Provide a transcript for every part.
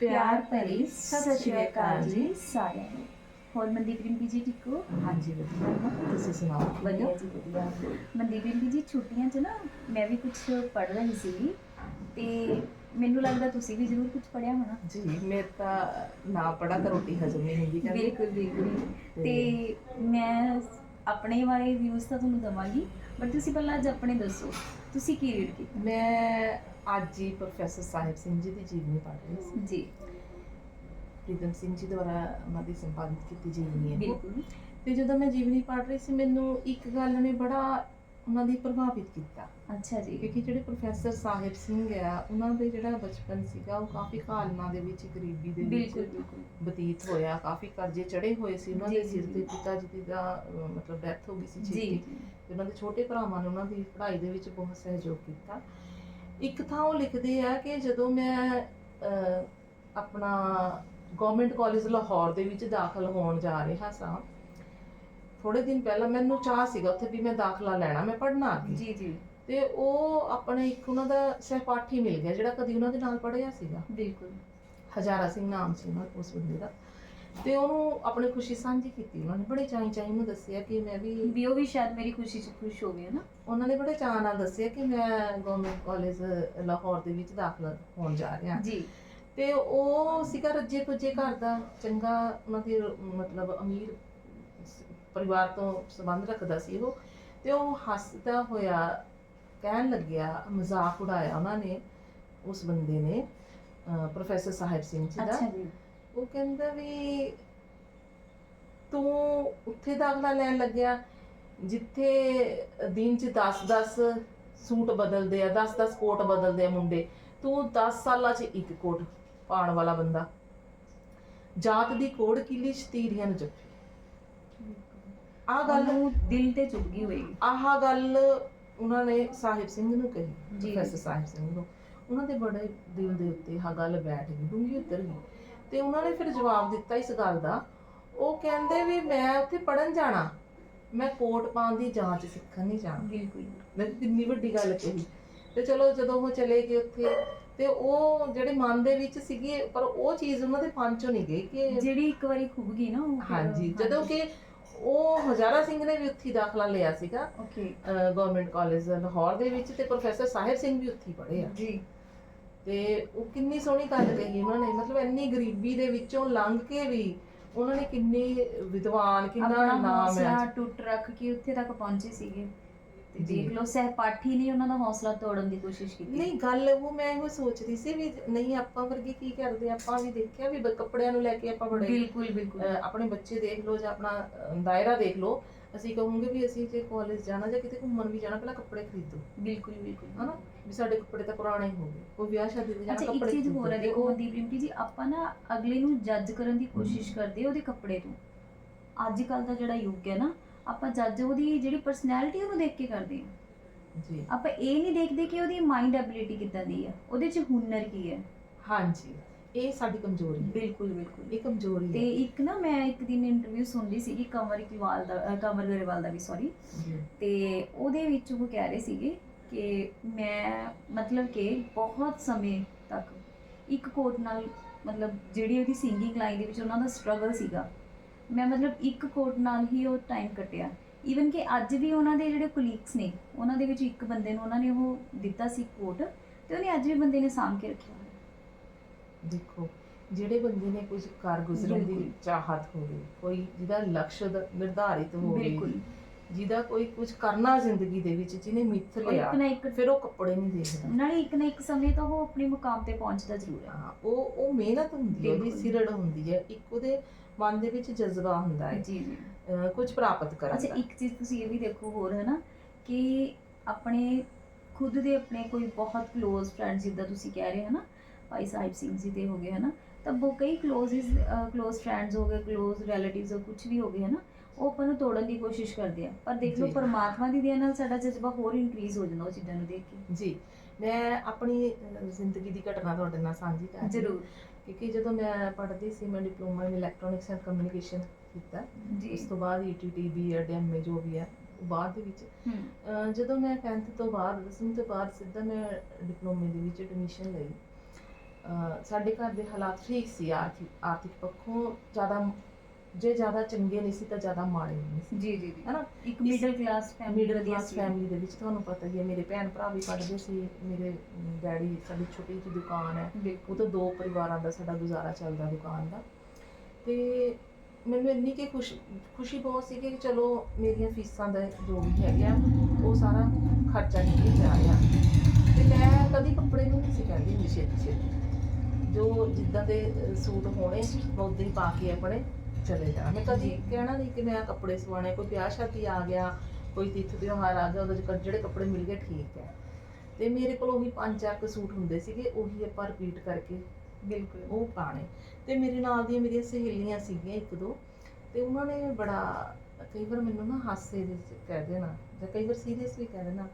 ਪਿਆਰ ਭਰੀ ਸਤਿ ਸ਼੍ਰੀ ਅਕਾਲ ਜੀ ਸਾਰਿਆਂ ਨੂੰ। ਹੋਰ ਮਨਦੀਪ ਰਿੰਪੀ ਜੀ ਠੀਕ ਹੋ? ਹਾਂਜੀ ਵਧੀਆ। ਤੁਸੀਂ ਸੁਣਾਓ? ਵਧੀਆ ਜੀ ਵਧੀਆ। ਮਨਦੀਪ ਰਿੰਪੀ ਜੀ ਛੁੱਟੀਆਂ 'ਚ ਨਾ ਮੈਂ ਵੀ ਕੁਝ ਪੜ੍ਹ ਰਹੀ ਸੀ ਤੇ ਮੈਨੂੰ ਲੱਗਦਾ ਤੁਸੀਂ ਵੀ ਜ਼ਰੂਰ ਕੁਝ ਪੜ੍ਹਿਆ ਹੋਣਾ। ਜੀ ਮੈਂ ਤਾਂ ਨਾ ਪੜਾ ਤਾਂ ਰੋਟੀ ਹਜਮ ਨਹੀਂ ਹੁੰਦੀ ਕਹਿੰਦੇ। ਬਿਲਕੁਲ ਬਿਲਕੁਲ। ਤੇ ਮੈਂ ਆਪਣੇ ਬਾਰੇ ਵਿਊਜ਼ ਤਾਂ ਤੁਹਾਨੂੰ ਦਵਾਂਗੀ ਬਟ ਤੁਸੀਂ ਪਹਿਲਾਂ ਅੱਜ ਆਪਣੇ ਦੱਸੋ। ਤੁਸੀਂ ਕੀ ਰੀਡ ਕੀਤਾ? ਮੈਂ ਅੱਜ ਹੀ ਪ੍ਰੋਫੈਸਰ ਸਾਹਿਬ ਸਿੰਘ ਜੀ ਦੀ ਜੀਵਨੀ ਪੜ੍ਹ ਰਹੀ ਸੀ। ਜੀ। ਪ੍ਰੀਤਮ ਸਿੰਘ ਜੀ ਦੁਆਰਾ ਉਹਨਾਂ ਦੀ ਸੰਪਾਦਿਤ ਕੀਤੀ ਜੀਵਨੀ ਹੈ। ਬਿਲਕੁਲ। ਤੇ ਜਦੋਂ ਮੈਂ ਜੀਵਨੀ ਪੜ੍ਹ ਰਹੀ ਸੀ ਮੈਨੂੰ ਇੱਕ ਗੱਲ ਨੇ ਬੜਾ ਉਹਨਾਂ ਦੀ ਪ੍ਰਭਾਵਿਤ ਕੀਤਾ। ਅੱਛਾ ਜੀ। ਕਿਉਂਕਿ ਜਿਹੜੇ ਪ੍ਰੋਫੈਸਰ ਸਾਹਿਬ ਸਿੰਘ ਆ ਉਹਨਾਂ ਦੇ ਜਿਹੜਾ ਬਚਪਨ ਸੀਗਾ ਉਹ ਕਾਫੀ ਕਾਲਨਾ ਦੇ ਵਿੱਚ ਗਰੀਬੀ ਦੇ ਵਿੱਚ ਬਤੀਤ ਹੋਇਆ। ਕਾਫੀ ਕਰਜ਼ੇ ਚੜੇ ਹੋਏ ਸੀ। ਉਹਨਾਂ ਦੇ ਸਿਰ ਤੇ। ਪਿਤਾ ਜੀ ਦੀ ਮਤਲਬ ਡੈਥ ਹੋ ਗਈ ਸੀ ਜੀ ਛੇਤੀ। ਤੇ ਉਹਨਾਂ ਦੇ ਛੋਟੇ ਭਰਾਵਾਂ ਨੇ ਉਹਨਾਂ ਦੀ ਪੜ੍ਹਾਈ ਦੇ ਵਿੱਚ ਬਹੁਤ ਸਹਿਯੋਗ ਕੀਤਾ। ਇੱਕ ਥਾਂ ਉਹ ਲਿਖਦੇ ਆ ਕਿ ਜਦੋਂ ਮੈਂ ਆਪਣਾ ਗਵਰਨਮੈਂਟ ਕਾਲਜ ਲਾਹੌਰ ਦੇ ਵਿੱਚ ਦਾਖਲ ਹੋਣ ਜਾ ਰਿਹਾ ਸਾਂ ਥੋੜੇ ਦਿਨ ਪਹਿਲਾਂ ਮੈਨੂੰ ਚਾਹ ਸੀਗਾ ਉੱਥੇ ਵੀ ਮੈਂ ਦਾਖਲਾ ਲੈਣਾ ਮੈਂ ਪੜ੍ਹਨਾ ਅੱਗੇ। ਜੀ ਜੀ। ਤੇ ਉਹ ਆਪਣੇ ਇੱਕ ਉਹਨਾਂ ਦਾ ਸਹਿਪਾਠੀ ਮਿਲ ਗਿਆ ਜਿਹੜਾ ਕਦੀ ਉਹਨਾਂ ਦੇ ਨਾਲ ਪੜ੍ਹਿਆ ਸੀਗਾ। ਬਿਲਕੁਲ। ਹਜ਼ਾਰਾ ਸਿੰਘ ਨਾਮ ਸੀ ਉਹਨਾਂ ਉਸ ਬੰਦੇ ਦਾ। ਤੇ ਉਹਨੂੰ ਆਪਣੀ ਖੁਸ਼ੀ ਸਾਂਝੀ ਕੀਤੀ ਉਹਨਾਂ ਨੇ। ਬੜੇ ਚਾਈ ਚਾਈ ਨੂੰ ਦੱਸਿਆ ਕਿ ਮੈਂ ਵੀ ਵੀ ਉਹ ਵੀ ਸ਼ਾਇਦ ਮੇਰੀ ਖੁਸ਼ੀ 'ਚ ਖੁਸ਼ ਹੋ ਗਏ ਨਾ। ਉਹਨਾਂ ਨੇ ਬੜੇ ਚਾਅ ਨਾਲ ਦੱਸਿਆ ਕਿ ਮੈਂ ਗਵਰਨਮੈਂਟ ਕਾਲਜ ਲਾਹੌਰ ਦੇ ਵਿੱਚ ਦਾਖਲਾ ਹੋਣ ਜਾ ਰਿਹਾ। ਜੀ। ਤੇ ਉਹ ਸੀਗਾ ਰੱਜੇ ਪੁੱਜੇ ਘਰ ਦਾ। ਚੰਗਾ ਉਹਨਾਂ ਦੀ ਮਤਲਬ ਅਮੀਰ ਪਰਿਵਾਰ ਤੋਂ ਸੰਬੰਧ ਰੱਖਦਾ ਸੀ ਉਹ। ਤੇ ਉਹ ਹੱਸਦਾ ਹੋਇਆ ਕਹਿਣ ਲੱਗਿਆ ਮਜ਼ਾਕ ਉਡਾਇਆ ਉਹਨਾਂ ਨੇ ਉਸ ਬੰਦੇ ਨੇ ਪ੍ਰੋਫੈਸਰ ਸਾਹਿਬ ਸਿੰਘ ਜੀ ਦਾ। ਅੱਛਾ ਜੀ। ਉਹ ਕਹਿੰਦਾ ਵੀ ਤੂੰ ਉੱਥੇ ਦਾਖਲਾ ਲੈਣ ਲੱਗਿਆ ਜਿੱਥੇ ਦਿਨ ਚ 10-10 ਸੂਟ ਬਦਲਦੇ ਆ 10-10 ਕੋਟ ਬਦਲਦੇ ਆ ਮੁੰਡੇ ਤੂੰ 10 ਸਾਲਾਂ ਚ ਇੱਕ ਕੋਟ ਪਾਉਣ ਵਾਲਾ ਬੰਦਾ। ਜਾਤ ਦੀ ਕੋੜ ਕਿਲੀ ਸ਼ਤੀਰੀਆਂ ਨੂੰ ਜੱਫੀ ਆ ਗੱਲ ਨੂੰ ਦਿਲ ਤੇ ਚੁੱਭ ਗਈ ਹੋਏਗੀ। ਆਹ ਗੱਲ ਉਹਨਾਂ ਨੇ ਸਾਹਿਬ ਸਿੰਘ ਨੂੰ ਕਹੀ ਜੀ। ਪ੍ਰੋਫੈਸਰ ਸਾਹਿਬ ਸਿੰਘ ਨੂੰ। ਉਹਨਾਂ ਦੇ ਬੜੇ ਦਿਲ ਦੇ ਉੱਤੇ ਆਹ ਗੱਲ ਬੈਠ ਗਈ ਡੂੰਘੀ ਉਤਰ ਗਈ ਤੇ ਉਹਨਾਂ ਨੇ ਫਿਰ ਜਵਾਬ ਦਿੱਤਾ ਇਸ ਗੱਲ ਦਾ। ਉਹ ਕਹਿੰਦੇ ਵੀ ਮੈਂ ਉੱਥੇ ਪੜਨ ਜਾਣਾ। ਮੈਂ ਕੋਟ ਪਾਉਣ ਦੀ ਜਾਂਚ ਸਿੱਖਣ ਨਹੀਂ ਜਾਣਾ। ਬਿਲਕੁਲ ਮੈਂ ਕਿੰਨੀ ਵੱਡੀ ਗੱਲ ਕਹੀ। ਤੇ ਚਲੋ ਜਦੋਂ ਉਹ ਚਲੇ ਗਏ ਉੱਥੇ ਤੇ ਉਹ ਜਿਹੜੇ ਮਨ ਦੇ ਵਿੱਚ ਸੀਗੀ ਪਰ ਉਹ ਚੀਜ਼ ਉਹਨਾਂ ਦੇ ਮਨ ਚੋਂ ਨਹੀਂ ਗਈ ਕਿ ਜਿਹੜੀ ਇੱਕ ਵਾਰੀ ਖੁੱਭ ਗਈ ਨਾ ਉਹ ਹਾਂਜੀ ਜਦੋਂ ਕਿ ਉਹ ਹਜ਼ਾਰਾ ਸਿੰਘ ਨੇ ਵੀ ਉੱਥੇ ਦਾਖਲਾ ਲਿਆ ਸੀਗਾ। ਓਕੇ ਗਵਰਨਮੈਂਟ ਕਾਲਜ ਲਾਹੌਰ ਦੇ ਵਿੱਚ ਤੇ ਪ੍ਰੋਫੈਸਰ ਸਾਹਿਬ ਸਿੰਘ ਵੀ ਉੱਥੇ ਪੜ੍ਹੇ ਆ। ਜੀ। ਤੇ ਉਹ ਕਿੰਨੀ ਸੋਹਣੀ ਗੱਲ ਕਹੀ ਉਹਨਾਂ ਨੇ ਮਤਲਬ ਇੰਨੀ ਗਰੀਬੀ ਦੇ ਵਿੱਚੋਂ ਲੰਘ ਕੇ ਵੀ ਉਹਨਾਂ ਨੇ ਕਿੰਨੀ ਵਿਦਵਾਨ ਕਿੰਨਾ ਆਪਣਾ ਨਾਮ ਹੈ। ਹੌਸਲਾ ਟੁੱਟ ਰੱਖ ਕੇ ਉੱਥੇ ਤੱਕ ਪਹੁੰਚੇ ਸੀਗੇ। ਤੇ ਜੀ। ਦੇਖ ਲਓ ਸਹਿਪਾਠੀ ਨੇ ਉਹਨਾਂ ਦਾ ਹੌਸਲਾ ਤੋੜਨ ਦੀ ਕੋਸ਼ਿਸ਼ ਕੀਤੀ। ਨਹੀਂ ਗੱਲ ਉਹ ਮੈਂ ਇਹੋ ਸੋਚਦੀ ਸੀ ਵੀ ਨਹੀਂ ਆਪਾਂ ਵਰਗੇ ਕੀ ਕਰਦੇ? ਆਪਾਂ ਵੀ ਦੇਖਿਆ ਵੀ ਬ- ਕੱਪੜਿਆਂ ਨੂੰ ਲੈ ਕੇ ਆਪਾਂ ਬੜੇ ਬਿਲਕੁਲ ਬਿਲਕੁਲ। ਅਹ ਆਪਣੇ ਬੱਚੇ ਦੇਖ ਲਓ ਜਾਂ ਆਪਣਾ ਅਹ, ਦਾਇਰਾ ਦੇਖ ਲਓ। ਅਸੀਂ ਕਹੂੰਗੇ ਵੀ ਅਸੀਂ ਜੇ ਕਾਲਜ ਜਾਣਾ ਜਾਂ ਕਿਤੇ ਘੁੰਮਣ ਵੀ ਜਾਣਾ ਪਹਿਲਾਂ ਕੱਪੜੇ ਖਰੀਦੋ। ਬਿਲਕੁਲ ਬਿਲਕੁਲ। ਹਨਾ? ਵੀ ਸਾਡੇ ਕੱਪੜੇ ਤਾਂ ਪੁਰਾਣੇ ਹੋ ਗਏ ਕੋਈ ਵਿਆਹ ਸ਼ਾਦੀ ਤੇ ਜਾਣਾ ਅੱਛਾ ਇੱਕ ਕੱਪੜੇ ਚੀਜ਼। ਹੋਰ ਹੈ ਦੇਖੋ ਰਿੰਪੀ ਜੀ ਆਪਾਂ ਨਾ ਅਗਲੇ ਨੂੰ ਜੱਜ ਕਰਨ ਦੀ ਕੋਸ਼ਿਸ਼ ਕਰਦੇ ਹਾਂ ਉਹਦੇ ਕੱਪੜੇ ਤੋਂ। ਅੱਜ ਕੱਲ ਦਾ ਜਿਹੜਾ ਯੁੱਗ ਹੈ ਨਾ ਆਪਾਂ ਜੱਜ ਉਹਦੀ ਜਿਹੜੀ ਪਰਸਨੈਲਿਟੀ ਉਹਨੂੰ ਦੇਖ ਕੇ ਕਰਦੇ ਹਾਂ। ਜੀ। ਆਪਾਂ ਇਹ ਨਹੀਂ ਦੇਖਦੇ ਕਿ ਉਹਦੀ ਮਾਈਂਡ ਐਬਿਲਿਟੀ ਕਿੱਦਾਂ ਦੀ ਹੈ ਉਹਦੇ 'ਚ ਹੁਨਰ ਕੀ ਹੈ। ਹਾਂਜੀ ਇਹ ਸਾਡੀ ਕਮਜ਼ੋਰੀ ਹੈ। ਬਿਲਕੁਲ ਬਿਲਕੁਲ। ਇਹ ਕਮਜ਼ੋਰੀ ਤੇ ਹੈ। ਇੱਕ ਨਾ ਮੈਂ ਇੱਕ ਦਿਨ ਇੰਟਰਵਿਊ ਸੁਣਦੀ ਸੀਗੀ ਕਮਰ ਇਕਬਾਲ ਦਾ ਅ, ਕਮਰ ਗਰੇਵਾਲ ਦਾ ਵੀ ਸੌਰੀ ਜੀ। ਤੇ ਉਹਦੇ ਵਿੱਚ ਉਹ ਕਹਿ ਰਹੇ ਸੀਗੇ ਕਿ ਮੈਂ ਮਤਲਬ ਕਿ ਬਹੁਤ ਸਮੇਂ ਤੱਕ ਇੱਕ ਕੋਟ ਨਾਲ ਮਤਲਬ ਜਿਹੜੀ ਉਹਦੀ ਸਿੰਗਿੰਗ ਲਾਈਨ ਦੇ ਵਿੱਚ ਉਹਨਾਂ ਦਾ ਸਟਰਗਲ ਸੀਗਾ ਮੈਂ ਮਤਲਬ ਇੱਕ ਕੋਟ ਨਾਲ ਹੀ ਉਹ ਟਾਈਮ ਕੱਟਿਆ। ਈਵਨ ਕਿ ਅੱਜ ਵੀ ਉਹਨਾਂ ਦੇ ਜਿਹੜੇ ਕੋਲੀਗਸ ਨੇ ਉਹਨਾਂ ਦੇ ਵਿੱਚ ਇੱਕ ਬੰਦੇ ਨੂੰ ਉਹਨਾਂ ਨੇ ਉਹ ਦਿੱਤਾ ਸੀ ਕੋਟ ਤੇ ਉਹਨੇ ਅੱਜ ਵੀ ਬੰਦੇ ਨੇ ਸਾਂਭ ਕੇ ਰੱਖਿਆ ਹੋਇਆ। ਦੇਖੋ ਜਿਹੜੇ ਬੰਦੇ ਨੇ ਕੁਝ ਕਰ ਗੁਜ਼ਰਨ ਦੀ। ਚਾਹਤ ਹੋਵੇ ਕੋਈ ਜਿਹਦਾ ਲਕਸ਼ ਨਿਰਧਾਰਿਤ ਹੋਵੇ ਬਿਲਕੁਲ। ਜਿਹਦਾ ਕੋਈ ਕੁਝ ਕਰਨਾ ਜ਼ਿੰਦਗੀ ਦੇ ਵਿੱਚ ਜਿਹਨੇ ਮਿੱਥ ਉਹ ਲਿਆ ਇੱਕ ਨਾ ਇੱਕ ਫਿਰ ਉਹ ਕੱਪੜੇ ਨਹੀਂ ਦੇਖਦਾ। ਨਾਲੇ ਇੱਕ ਨਾ ਇੱਕ ਸਮੇਂ ਤਾਂ ਉਹ ਆਪਣੇ ਮੁਕਾਮ ਤੇ ਪਹੁੰਚਦਾ ਜ਼ਰੂਰ ਹੈ। ਹਾਂ ਉਹ ਉਹ ਮਿਹਨਤ ਹੁੰਦੀ ਹੈ ਉਹਦੀ ਬਿਲਕੁਲ। ਸਿਰੜ ਹੁੰਦੀ ਹੈ। ਇੱਕ ਉਹਦੇ ਮਨ ਦੇ ਵਿੱਚ ਜਜ਼ਬਾ ਹੁੰਦਾ ਹੈ ਜੀ ਜੀ। ਅਹ ਕੁਝ ਪ੍ਰਾਪਤ ਕਰਨ ਅੱਛਾ ਦਾ। ਇੱਕ ਚੀਜ਼ ਤੁਸੀਂ ਇਹ ਵੀ ਦੇਖੋ ਹੋਰ ਹੈ ਨਾ ਕਿ ਆਪਣੇ ਖੁਦ ਦੇ ਆਪਣੇ ਕੋਈ ਬਹੁਤ ক্লোਜ਼ ਫਰੈਂਡ ਜਿੱਦਾਂ ਤੁਸੀਂ ਕਹਿ ਰਹੇ ਹੋ ਨਾ ਭਾਈ ਸਾਹਿਬ ਸਿੰਘ ਜੀ ਦੇ ਹੋ ਗਏ ਹਨਾ तब वो कई क्लोजेज क्लोज फ्रेंड्स हो गए क्लोज ਰਿਲੇਟਿਵਸ ਹੋ ਕੁਝ ਵੀ ਹੋ ਗਏ ਹਨਾ ਉਹ ਆਪਾਂ ਨੂੰ ਤੋੜਨ ਦੀ ਕੋਸ਼ਿਸ਼ ਕਰਦੇ ਆ। ਪਰ ਦੇਖ ਲਓ ਪਰਮਾਤਮਾ ਦੀ ਦਇਆ ਨਾਲ ਸਾਡਾ ਜਜ਼ਬਾ ਹੋਰ ਇਨਕਰੀਜ਼ ਹੋ ਜਾਂਦਾ ਉਹ ਚੀਜ਼ਾਂ ਨੂੰ ਦੇਖ ਕੇ। ਜੀ ਮੈਂ ਆਪਣੀ ਜ਼ਿੰਦਗੀ ਦੀ ਘਟਨਾ ਤੁਹਾਡੇ ਨਾਲ ਸਾਂਝੀ ਕਰ ਜਰੂਰ। ਕਿਉਂਕਿ ਜਦੋਂ ਮੈਂ ਪੜ੍ਹਦੀ ਸੀ ਮੈਂ diploma in electronics and communication ਕੀਤਾ। ਜੀ। ਇਸ ਤੋਂ ਬਾਅਦ ਈਟੀਟੀ ਐਮ ਐਮਏ ਜੋ ਵੀ ਹੈ ਬਾਅਦ ਦੇ ਵਿੱਚ ਜਦੋਂ ਮੈਂ 10th ਤੋਂ ਬਾਅਦ 10ਵੀਂ ਤੋਂ ਬਾਅਦ ਸਿੱਧਾ ਮੈਂ ਡਿਪਲੋਮੇ ਦੇ ਵਿੱਚ ਐਡਮਿਸ਼ਨ ਲਈ। ਸਾਡੇ ਘਰ ਦੇ ਹਾਲਾਤ ਠੀਕ ਸੀ ਆਰਥਿਕ ਆਰਥਿਕ ਪੱਖੋਂ ਜ਼ਿਆਦਾ ਜੇ ਜ਼ਿਆਦਾ ਚੰਗੇ ਨਹੀਂ ਸੀ ਤਾਂ ਜ਼ਿਆਦਾ ਮਾੜੇ ਨਹੀਂ ਸੀ। ਜੀ ਜੀ ਜੀ। ਹੈਨਾ? ਇੱਕ middle class family middle class family ਦੇ ਵਿੱਚ ਤੁਹਾਨੂੰ ਪਤਾ ਹੀ ਹੈ ਮੇਰੇ ਭੈਣ ਭਰਾ ਵੀ ਪੜ੍ਹਦੇ ਸੀ ਮੇਰੇ ਡੈਡੀ ਸਾਡੀ ਛੋਟੀ ਜਿਹੀ ਦੁਕਾਨ ਹੈ। ਉਹ ਤੋਂ ਦੋ ਪਰਿਵਾਰਾਂ ਦਾ ਸਾਡਾ ਗੁਜ਼ਾਰਾ ਚੱਲਦਾ ਦੁਕਾਨ ਦਾ। ਤੇ ਮੈਨੂੰ ਇੰਨੀ ਕਿ ਖੁਸ਼ ਖੁਸ਼ੀ ਬਹੁਤ ਸੀ ਕਿ ਚਲੋ ਮੇਰੀਆਂ ਫੀਸਾਂ ਦਾ ਜੋ ਵੀ ਹੈਗਾ ਉਹ ਸਾਰਾ ਖਰਚਾ ਨਿਕਲ ਜਾ ਰਿਹਾ। ਤੇ ਮੈਂ ਕਦੀ ਕੱਪੜੇ ਨੂੰ ਨਹੀਂ ਸੀ ਕਹਿੰਦੀ ਹੁੰਦੀ ਛੇਤੀ ਛੇਤੀ ਜੋ ਜਿੱਦਾਂ ਦੇ ਸੂਟ ਹੋਣੇ ਉਦਾਂ ਹੀ ਪਾ ਕੇ ਆਪਣੇ ਚਲੇ ਜਾਣਾ ਮੈਂ ਕਦੀ ਜੀ। ਕਹਿਣਾ ਨਹੀਂ ਕਿ ਮੈਂ ਕੱਪੜੇ ਸਵਾਣੇ ਕੋਈ ਵਿਆਹ ਸ਼ਾਦੀ ਆ ਗਿਆ ਕੋਈ ਤਿੱਥ ਤਿਉਹਾਰ ਆ ਗਿਆ ਉਹਦੇ ਚ ਜਿਹੜੇ ਕੱਪੜੇ ਮਿਲ ਗਏ ਠੀਕ ਹੈ। ਤੇ ਮੇਰੇ ਕੋਲ ਉਹੀ ਪੰਜ ਚਾਰ ਕੁ ਸੂਟ ਹੁੰਦੇ ਸੀਗੇ ਉਹੀ ਆਪਾਂ ਰਿਪੀਟ ਕਰਕੇ ਬਿਲਕੁਲ। ਉਹ ਪਾਣੇ ਤੇ ਮੇਰੇ ਨਾਲ ਦੀਆਂ ਮੇਰੀਆਂ ਸਹੇਲੀਆਂ ਸੀਗੀਆਂ ਇੱਕ ਦੋ ਤੇ ਉਹਨਾਂ ਨੇ ਬੜਾ ਕਈ ਵਾਰ ਮੈਨੂੰ ਨਾ ਹਾਸੇ ਦੇ ਵਿੱਚ ਕਹਿ ਦੇਣਾ ਜਾਂ ਕਈ ਵਾਰ ਸੀਰੀਅਸ ਵੀ ਕਹਿ ਦੇਣਾ